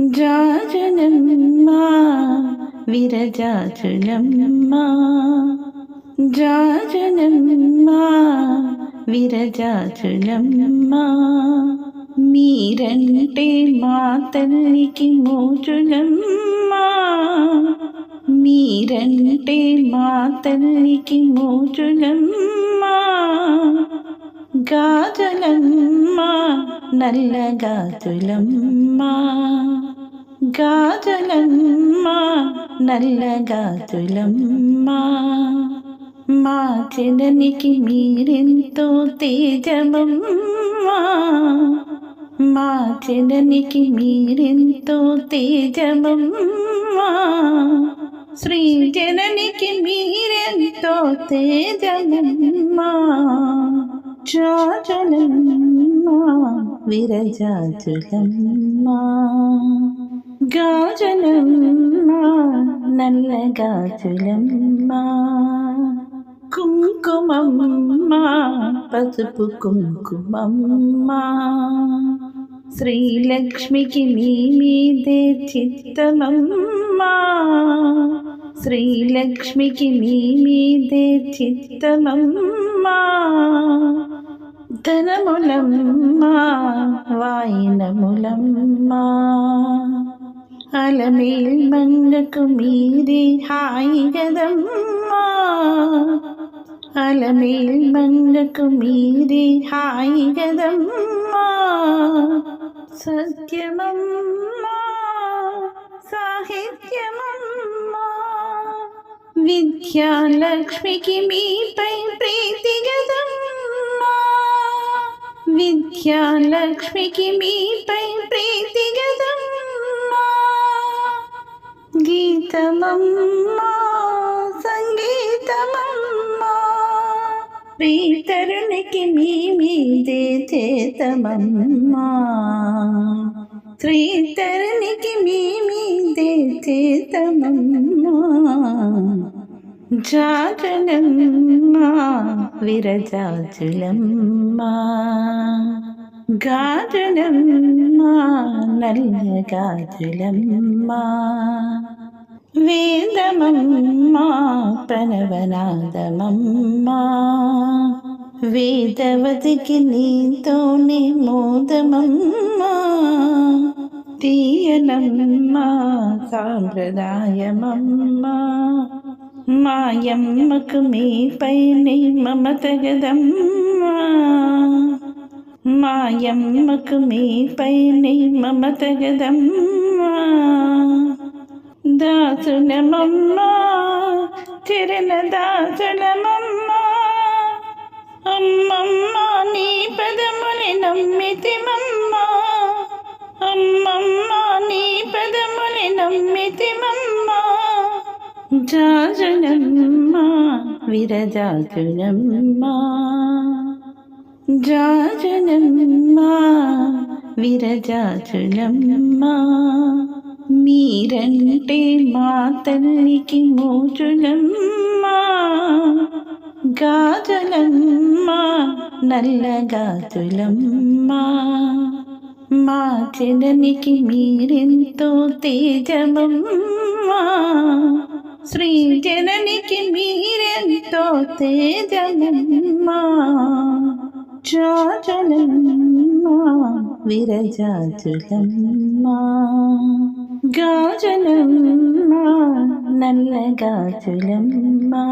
జాజనమ్మా విరజాజులమ్మా జాజనమ్మా విరజాజులమ్మా మీరంటే మా తల్లికి మోజులమ్మా. మీరంటే మా తల్లికి మోజులమ్మా. గాజలమ్మా నల్ల గాజులమ్మా గాజలమ్మా నల్ల గాజులమ్మా. మా జననికి మీరెంతో తేజమమ్మా. మా జననికి మీరెంతో తేజమమ్మా. శ్రీ జననికి మీరెంతో తేజమమ్మా. జాజలమ్మా విరజాజులమ్మా గాజలమ్మా నల్ల గాజులమ్మా. కుంకుమమ్మా పసుపు కుంకుమమ్మా. శ్రీలక్ష్మికి మీ మీదే చిత్తమమ్మా. శ్రీలక్ష్మికి మీ మీదే చిత్తమమ్మా. ధనములమ్మా వాయినములమ్మా. అలమేల్ మంగకు మీరే హాయి గదమ్మా అలమేల్ మంగకు మీరే హాయి గదమ్మా సత్యమమ్మా సాహిత్యమమ్మా విద్యాలక్ష్మికి మీపై ప్రీతి గదమ్మా విద్యాలక్ష్మికి మీపై ప్రీతి గదమ్మా సంగీతమమ్మా సంగీతమమ్మా. ప్రీతరునికి మీదే చేతమమ్మా. శ్రీతరునికి మీదే చేతమమ్మా. జాజలమ్మా విరజాజులమ్మా. గాజులమ్మా నల్ల గాజులమ్మా వేదమమ్మా ప్రణవనాదమమ్మా. వేదవతికి నీతోనే మోదమమ్మా. తీయనమ్మా సాంప్రదాయమమ్మా. మాయమ్మకు మీపైనే మమత గదమ్మా. మాయమ్మకు మీపైనే మమత గదమ్మా. దాసులమమ్మా చరణ దాసులమమ్మా అమ్మమ్మ నీ పదముని నమ్మితిమమ్మా అమ్మమ్మ నీ పదముని నమ్మితిమమ్మా జాజనమ్మా విరజాజునమ్మా జాజనమ్మా విరజాజునమ్మా మీరంటే మా తల్లికి మోజులమ్మా గాజలమ్మా నల్ల గాజులమ్మా. మా చెదనికి మీరెంతో తేజమమ్మా శ్రీ జననికి మీరెంతో తేజమమ్మా. జాజలమ్మా విరజాజులమ్మా. గాజలమ్మా నల్ల గాజులమ్మా.